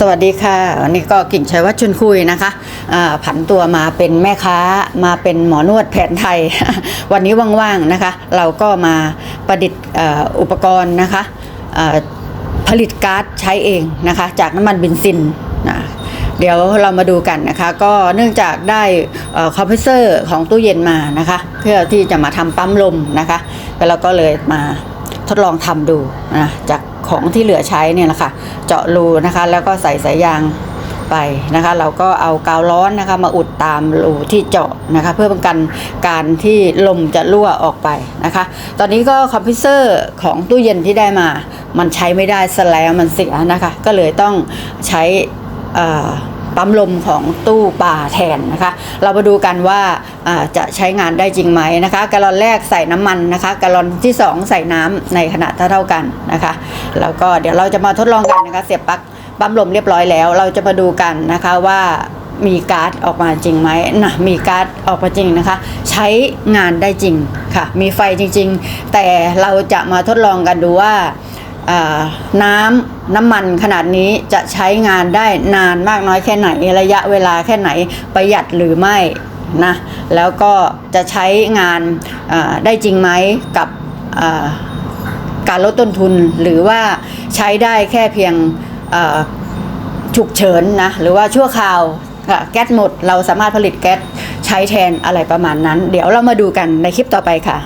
สวัสดีค่ะวันนี้ก็กิ่งชัยวัฒน์ชุนคุยนะคะผันตัวมาเป็นแม่ค้ามาเป็นหมอนวดแผนไทย วันนี้ว่างๆนะคะ เราก็มาประดิษฐ์อุปกรณ์นะคะผลิตก๊าซใช้เองนะคะ จากน้ำมันเบนซินนะเดี๋ยวเรามาดูกันนะคะ ก็เนื่องจากได้คอมเพรสเซอร์ของตู้เย็นมานะคะ เพื่อที่จะมาทำปั๊มลมนะคะแล้วเราก็เลยมาทดลองทำดูนะจาก ของที่เหลือใช้เนี่ยนะค่ะเจาะรูนะคะ แล้วก็ใส่สายยางไปนะคะ เราก็เอากาวร้อนนะคะมาอุดตามรูที่เจาะนะคะ เพื่อป้องกันการที่ลมจะรั่วออกไปนะคะ ตอนนี้ก็คอมพิวเซอร์ของตู้เย็นที่ได้มา มันใช้ไม่ได้สแล้วมันเสียนะคะ ก็เลยต้องใช้อ่า ปั๊มลมของตู้ปลาแทนนะคะ เรามาดูกันว่าจะใช้งานได้จริงไหมนะคะกะลอนแรกใส่น้ำมันนะคะกะลอนที่ 2 ใส่น้ำในขนาดเท่าๆกันนะคะ แล้วก็เดี๋ยวเราจะมาทดลองกันนะคะ เสียบปลั๊กปั๊มลมเรียบร้อยแล้ว เราจะมาดูกันนะคะว่ามีก๊าซออกมาจริงไหมนะมีก๊าซออกมาจริงนะคะ ใช้งานได้จริงค่ะ มีไฟจริง ๆ แต่เราจะมาทดลองกันดูว่า น้ำน้ำมันขนาดนี้จะใช้งานได้นานมากน้อยแค่ไหนระยะเวลาแค่ไหนประหยัดหรือไม่นะแล้วก็จะใช้งานได้จริงไหมกับการลดต้นทุนหรือว่าใช้ได้แค่เพียงฉุกเฉินนะหรือว่าชั่วคราวแก๊สหมดเราสามารถผลิตแก๊สใช้แทนอะไรประมาณนั้น เดี๋ยวเรามาดูกันในคลิปต่อไปค่ะ